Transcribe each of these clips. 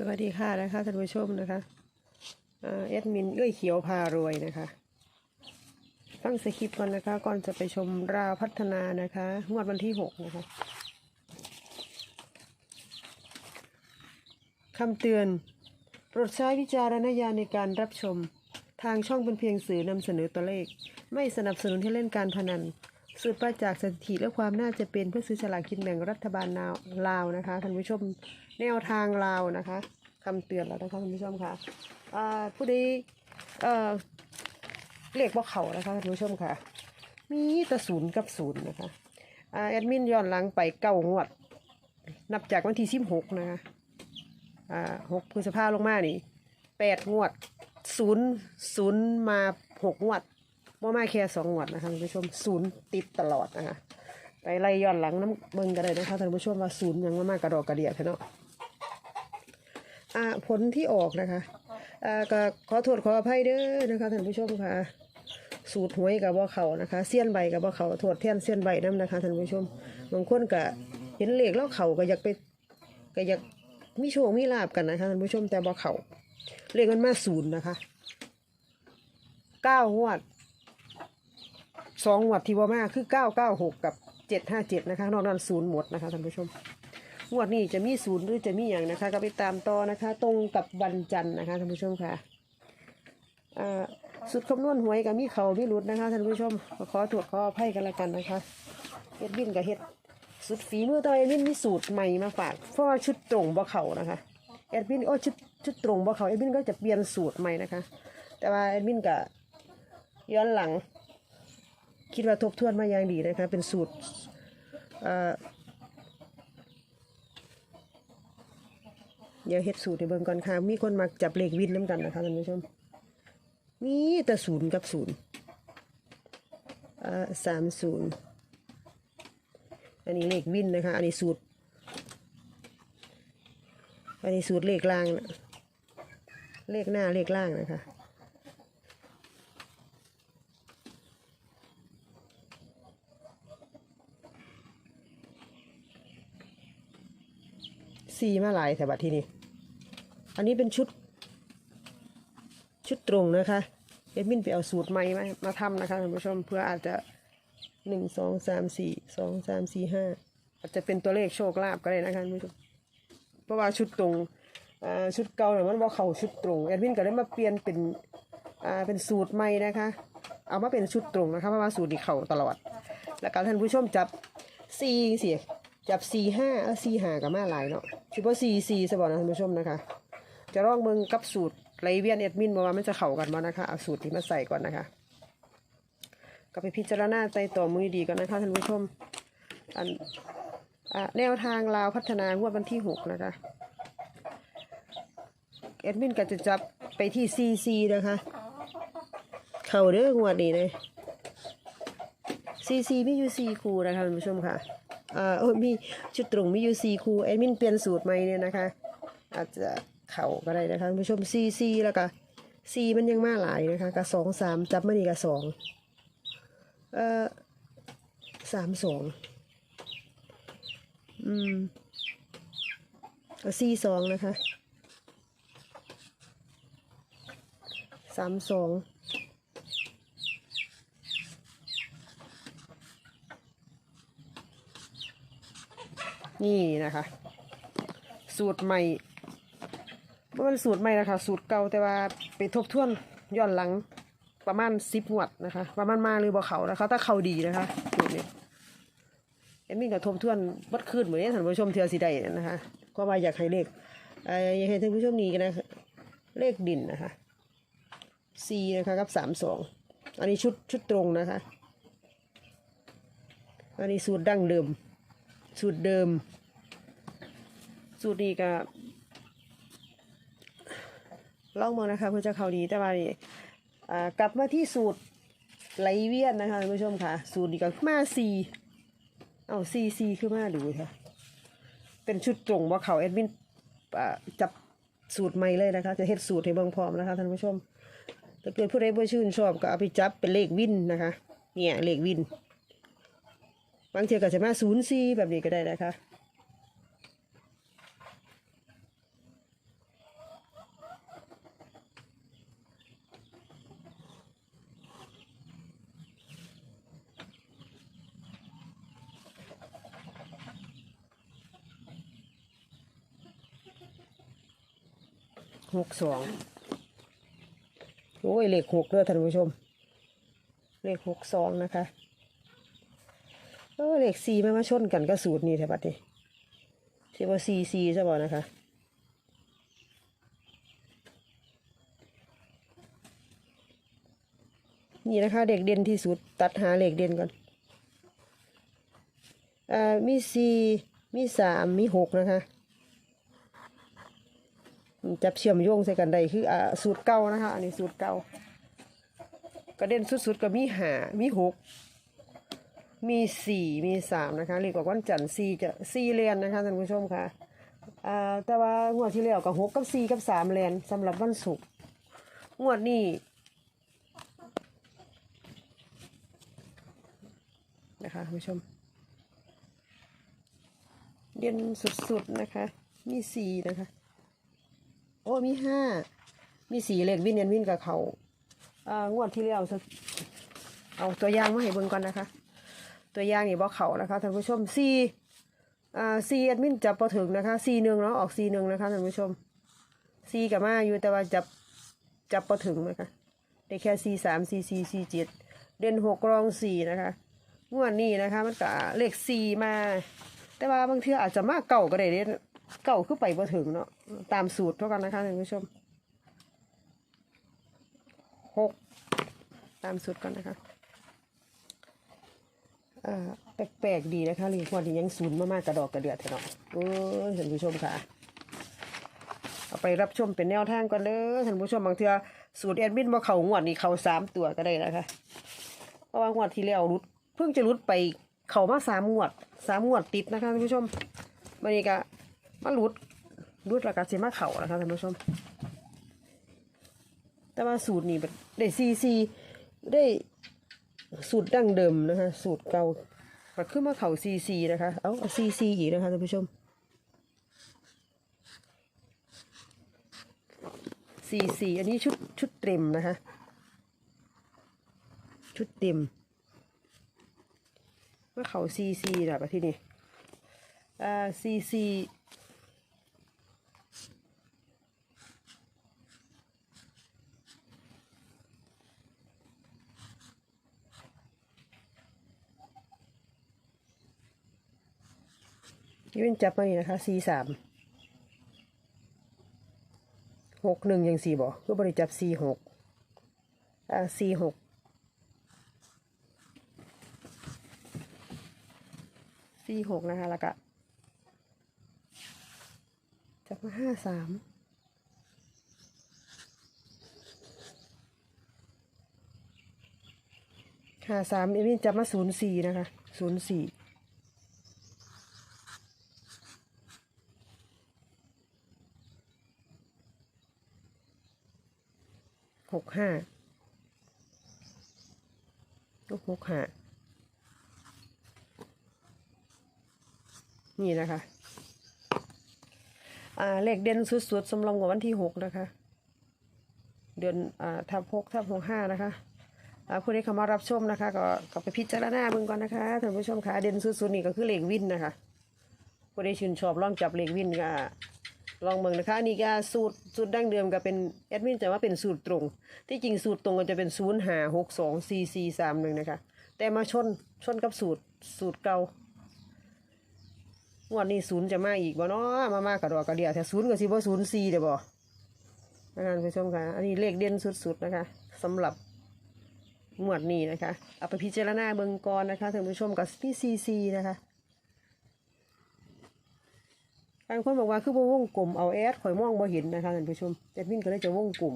สวัสดีค่ะนะคะท่านผู้ชมนะคะเอ่อแอดมินเอ้ยเขียวพารวยนะคะฟังสคริปต์ก่อนนะคะ ก่อนจะไปชมราวพัฒนานะคะงวดวันที่หกนะคะคำเตือน โปรดใช้วิจารณญาณในการรับชม ทางช่องเป็นเพียงสื่อนำเสนอตัวเลข ไม่สนับสนุนให้เล่นการพนันสืบมาจากสถิติและความน่าจะเป็นเพื่อซื้อฉลากกินแบ่งรัฐบาลนาวลาวนะคะท่านผู้ชม แนวทางลาวนะคะคำเตือนแล้วนะคะท่านผู้ชมค่ะอ่าผู้ใดเอ่อเลขบ่เขานะคะท่านผู้ชมค่ะ มีแต่ศูนย์กับศูนย์นะคะแอดมินย้อนหลังไปเก้างวด นับจากวันที่สิบหกนะคะหกพฤษภาลงมานี่แปดงวดศูนย์ศูนย์มาหกงวดว่ามาแค่สองงวดนะคะท่านผู้ชมศูนย์ติดตลอดนะคะไปไล่ย้อนหลังน้ำเบิ่งกันเลยนะคะท่านผู้ชมว่าศูนย์ยังมามากกระดอกกระเดียดเนาะ อ่าผลที่ออกนะคะอ่าก็ขอโทษขออภัยเด้อนะคะท่านผู้ชมค่ะ สูตรหวยกับว่าเขานะคะเสี้ยนใบกับว่าเขาโทษแท่นเสี้ยนใบน้ำนะคะท่านผู้ชมบางคนก็เห็นเหลขแล้วเขาก็อยากไปก็อยากมีโชคมีลาบกันนะคะท่านผู้ชมแต่บ่เขาเลขมันมาศูนย์นะคะเก้างวดสองงวดที่ว่มาคือเก้าเก้าหกกับเจ็ดห้าเจ็ดนะคะ นอกนั้นศูนย์หมดนะคะท่านผู้ชม งวดนี้จะมีศูนย์หรือจะมีอย่างนะคะ ก็ไปตามต่อนะคะ ตรงกับวันจันทร์นะคะท่านผู้ชมค่ะสุดคำนวณหวยกับมีเขามีรุดนะคะท่านผู้ชมขอตรวขออภัยกันละกันนะคะเฮ็ดบินกับเฮ็ดสุดฝีมือตัวเอ็ดวินมีสูตรใหม่มาฝากเพราะว่าชุดตรงบ่เขานะคะเอ็ดวินโอ้ชุดชุดตรงบ่เขาเอ็ดวินก็จะเปลี่ยนสูตรใหม่นะคะ แต่ว่าเอ็ดวินก็ย้อนหลัง คิดว่าทบทวนมาอย่างดีนะคะ เป็นสูตร เอ่อเดี๋ยวเฮ็ดสูตรให้เบิ่งก่อนค่ะ มีคนมาจับเลขวินน้ำกันนะคะท่านผู้ชม มีแต่ศูนย์กับศูนย์อ่อสามศูนย์อันนี้เลขวินนะคะ อันนี้สูตร อันนี้สูตรเลขล่างนะเลขหน้าเลขล่างนะคะซีมาหลายแต่บัดที่นี่ อันนี้เป็นชุด ชุดตรงนะคะเอ็ดมินไปเอาสูตรใหม่มามาทำนะคะท่านผู้ชมเพื่ออาจจะหนึ่งสองสามสี่สองสามสี่ห้าอาจจะเป็นตัวเลขโชคลาภก็ได้นะคะท่านผู้ชมเพราะว่าชุดตรงชุดเก่าเนี่ยมันว่าเขาชุดตรงเอ็ดมินก็ได้มาเปลี่ยนเป็นเป็นสูตรใหม่นะคะ เอามาเป็นชุดตรงนะคะเพราะว่าสูตรนี้เขาตลอด แล้วก็ท่านผู้ชมจับซีสิจับซีห้าเออซีห้ากับมาหลายเนาะชิบว่าซีซีสบอนะท่านผู้ชมนะคะ จะลองเบิ่งกับสูตรไรเวียนเอ็ดมินมาว่ามันจะเข้ากันบ่นะคะเอาสูตรนี้มาใส่ก่อนนะคะ ก็ไปพิจารณาใจต่อมือดีก่อนนะคะท่านผู้ชมอันแนวทางลาวพัฒนางวดวันที่หกนะคะเอ็ดมินก็จะจับไปที่ซีซีนะคะ เข้าเด้องวดนี้เลยซีซีมีอยู่ซีคูนะคะท่านผู้ชมค่ะอ่าเออมีชุดตรงมีอยู่ซีคูแอดมินเปลี่ยนสูตรใหม่เนี่ยนะคะ อาจจะ เข่าก็ได้นะคะผู้ชมซีซีแล้วก็ซีมันยังมาหลายนะคะกับสองสามจับมานี่กับสองเอ่อสามสองอืมซีสองนะคะสามสองนี่นะคะ สูตรใหม่ มันสูตรใหม่นะคะ สูตรเก่าแต่ว่าไปทบทวนย้อนหลังประมาณสิบงวดนะคะ ประมาณมาหรือบ่เขานะคะ ถ้าเขาดีนะคะสูตรนี้เอ็มมี่กับทบทวนบัดคืนเหมือนนี้ท่านผู้ชมเทือสีได้นะคะก็ว่าอยากให้เลขเอ่ออยากให้ท่านผู้ชมนี้กันนะเลขดินนะคะสี่นะคะกับสามสองอันนี้ชุดชุดตรงนะคะ อันนี้สูตรดั้งเดิม สูตรเดิม สูตรนี้ก็ ลองมองนะคะเพื่อจะเขาดีแต่ว่านี่อ่ากลับมาที่สูตรไหลเวียนนะคะท่านผู้ชมค่ะ สูตรนี้ก็มาซีเอาซีซีขึ้นมาดูค่ะ เป็นชุดตรงว่าเขาแอดมินอ่าจับสูตรใหม่เลยนะคะ จะเฮ็ดสูตรให้เบิ่งพร้อมนะคะท่านผู้ชมถ้าเกิดผู้ใดบ่ชื่นชอบก็เอาไปจับเป็นเลขวินนะคะ เนี่ยเลขวิน บางทีก็จะมาศูนย์ซีแบบนี้ก็ได้นะคะ หกสองโอ้ยเลขหกเด้อท่านผู้ชม เลขหกสองนะคะเออเลขสี่มันมาชนกันก็สูตรนี้แถบัดนี้ที่ว่าสี่สี่ใช่ป่ะนะคะนี่นะคะเด็กเด่นที่สุดตัดหาเลขเด่นก่อนอ่ามีสี่มีสามมีหกนะคะ จับเชื่อมโยงใส่กันได้คืออ่าสูตรเก่านะคะ อันนี้สูตรเก่ากระเด็นสุดๆก็มีหามีหกมีสี่มีสามนะคะเรียกว่าวันจันทร์สี่จะสี่เรียนนะคะท่านผู้ชมค่ะอ่าแต่ว่างวดที่แล้วก็หกกับสี่กับสามเรียนสำหรับวันศุกร์งวดนี้นะคะคุณผู้ชมเด่นสุดๆนะคะ มีสี่นะคะ โอ้มีห้ามีสี่เลขวินเนียนวินกับเขาอ่างวดที่แล้วเอาตัวอย่างมาให้เบิ่งก่อนนะคะ ตัวอย่างนี่บอกเขานะคะท่านผู้ชมสี่อ่าสี่แอดมินจับพอถึงนะคะสี่หนึ่งเนาะออกสี่หนึ่งนะคะท่านผู้ชมสี่กับมาอยู่แต่ว่าจับจับพอถึงนะคะได้แค่สี่สามสี่สี่สี่เจ็ดเด่นหกรองสี่นะคะงวดนี้นะคะ มันก็เลขสี่มา แต่ว่าบางทีอาจจะมากเก่าก็ได้เด้ เก่าคือไปบ่ถึงเนาะตามสูตรเท่ากันนะคะท่านผู้ชมหกตามสูตรกันนะคะอ่าแปลกๆดีนะคะเรียกว่าที่ยังศูนย์มากๆกระดอกกระเดือดเถอะเนาะโอ้ยท่านผู้ชมค่ะเอาไปรับชมเป็นแนวทางก่อนเด้อท่านผู้ชมบางเทือสูตรแอดมินบ่เขางวดนี้เขาสามตัวก็ได้นะคะ เพราะว่างวดที่แล้วรุดเพิ่งจะรุดไปเขามาสามงวดสามงวดติดนะคะท่านผู้ชมวันนี้ก็ มารุดรุดแล้วก็สิมาเข่านะคะท่านผู้ชม แต่ว่าสูตรนี้แบบได้ซีซีได้สูตรดั้งเดิมนะคะ สูตรเก่าปัดขึ้นมาเข่าซีซีนะคะ เอาซีซีอีกนะคะท่านผู้ชมซีซีอันนี้ชุดชุดเต็มนะคะ ชุดเต็มว่าเขาซีซีนะประที่นี่อ่าซีซี นี่นจับมานี่นะคะซีสามหกหนึ่งยังสี่บอกก็บริจับซีหกอ่าซีหกสี่หกนะคะแล้วก็จับมาห้าสามห้าสามเอมินจับมาศูนย์สี่นะคะศูนย์สี่ หกห้าลูกหกห้านี่นะคะอ่าเลขเด่นสุดๆสำหรับวันที่หกนะคะ เดือนอ่าทับหกทับหกห้านะคะอ่าผู้ใดเข้ามารับชมนะคะ ก็ก็ไปพิจารณาเบิ่งก่อนนะคะท่านผู้ชมคะเด่นสุดๆนี่ก็คือเลขวินนะคะผู้ใดชื่นชอบลองจับเลขวินก็ ลองเบิ่งนะคะนี่ก็สูตรสูตรดั้งเดิมก็เป็นแอดมินจะว่าเป็นสูตรตรง ที่จริงสูตรตรงก็จะเป็นศูนย์ห้าหกสองสี่สี่สามหนึ่งนะคะ แต่มาชนชนกับสูตรสูตรเก่างวดนี้ศูนย์จะมาอีกบ่เนาะมามากระดอกกระเดียแต่ศูนย์กับสิบ่ศูนย์สี่เดี๋ยวบ่นะคะท่านผู้ชมค่ะ อันนี้เลขเด่นสุดๆนะคะสำหรับงวดนี้นะคะ เอาไปพิจารณาเบิ่งก่อนนะคะท่านผู้ชมกับพี่ซีซีนะคะ บางคนบอกว่าคือบ่วงกลมเอาแอดข่อยมองบ่เห็นนะคะท่านผู้ชมแอดมินก็เลยจะวงกลม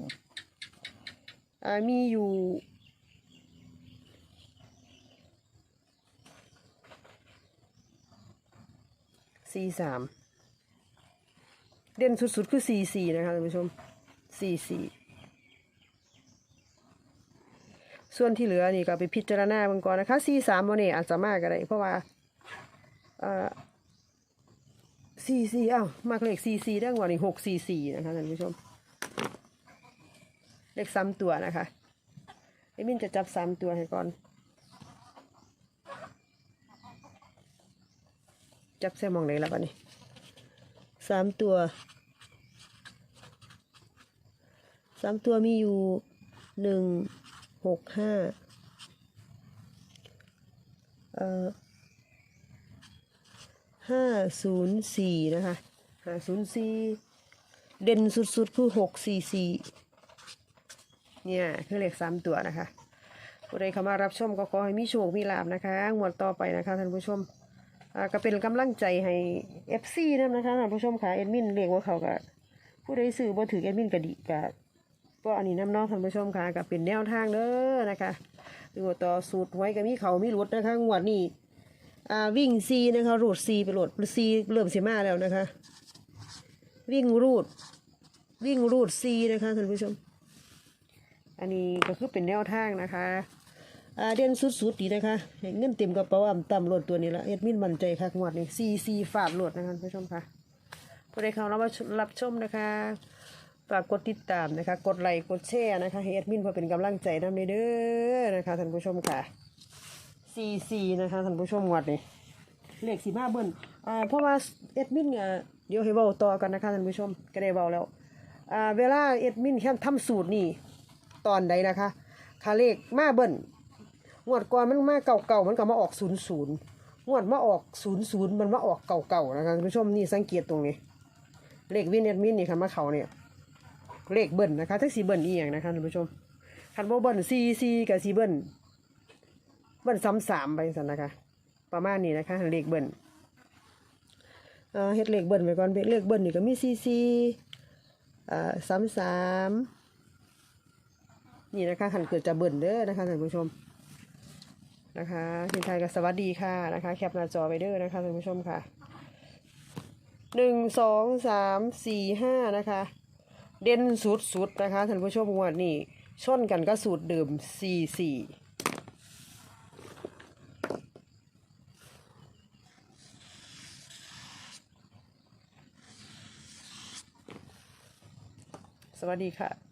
มีอยู่สี่สามเด่นสุดๆ คือสี่สี่นะคะท่านผู้ชมสี่สี่ส่วนที่เหลือนี่ก็ไปพิจารณาเบิ่งก่อนนะคะสี่สามวันนี้อาจจะมากก็ได้เพราะว่า สี่สี่อ้าวมากเลขสี่สี่ได้กว่านี่หกสี่สี่นะคะท่านผู้ชม เลขซ้ำตัวนะคะไอ้มินจะจับซ้ำตัวให้ก่อน จับเส้มองไหนแล้วบ้านี้สามตัวสามตัวมีอยู่หนึ่งหกห้าเอ่อ ห้าศูนย์สี่นะคะห้าศูนย์สี่เด่นสุดๆ คือหกสี่สี่เนี่ยคือเลขสามตัวนะคะผู้ใดเข้ามารับชมก็ขอให้มีโชคมีลาบนะคะงวดต่อไปนะคะท่านผู้ชมก็เป็นกำลังใจให้ FC นำนะคะท่านผู้ชมค่ะเอ็ดมินเรียกว่าเขาก็ผู้ใดซื้อบ่ถือเอ็ดมินก็ดีก็ก็อันนี้น้ำน้องท่านผู้ชมค่ะก็เป็นแนวทางเด้อนะคะดูว่าต่อสูตรไว้ก็มีเขามีรุดนะคะงวดนี้ อ่าวิ่งซีนะคะรูดซีไปโหลดซีเริ่มสิมาแล้วนะคะ วิ่งรูด วิ่งรูดซีนะคะท่านผู้ชม อันนี้ก็คือเป็นแนวทางนะคะอ่าเด่นสุดๆดีนะคะเงินเต็มกระเป๋าอ่ำต่ำโหลดตัวนี้ละเอ็ดมินมั่นใจค่ะงวดนี้ซีซีฝาดโหลดนะคะท่านผู้ชมค่ะผู้ใดเข้ารับมารับชมนะคะฝากกดติดตามนะคะ กดไลค์กดแชร์นะคะเอ็ดมินเพื่อเป็นกำลังใจนำเด้อนะคะท่านผู้ชมค่ะ ซีซีนะคะท่านผู้ชมงวดนี้เลขสีมาเบิ้ลอ่าเพราะว่าเอ็ดมินเนี่ยเดี๋ยวให้เบาต่อกันนะคะท่านผู้ชมก็ได้เบาแล้วอ่าเวลาเอ็ดมินแค่ทำสูตรนี่ตอนใดนะคะคาเลขมาเบิ้ลงวดก่อนมันมาเก่าๆมันก็มาออกศูนย์ศูนย์งวดมาออกศูนย์ศูนย์มันมาออกเก่าๆนะคะท่านผู้ชมนี่สังเกตตรงนี้ เลขวินเอ็ดมินนี่ค่ะมาเขาเนี่ยเลขเบิ้ลนะคะทั้งสี่เบิ้ลอีอย่างนะคะท่านผู้ชมคันว่าเบิ้ลซีซีกับซีเบิ้ล เบิ้ลซ้ำสามไปสันนะคะ ประมาณนี้นะคะเลขเบิ้ลเอ่อเฮ็ดเลขเบิ้ลไปก่อนเลขเบิ้ลนี่ก็มีซีซีอ่าซ้ำสามนี่นะคะขันเกิดจะเบิ่นเด้อนะคะท่านผู้ชมนะคะทีมไทยก็สวัสดีค่ะนะคะแคปหน้าจอไปเด้อนะคะท่านผู้ชมค่ะหนึ่งสองสามสี่ห้านะคะ เด่นสุดสุดๆนะคะท่านผู้ชมวดนี้ชนกันก็สูตรเดิมสี่สี่ วัสดีค่ะ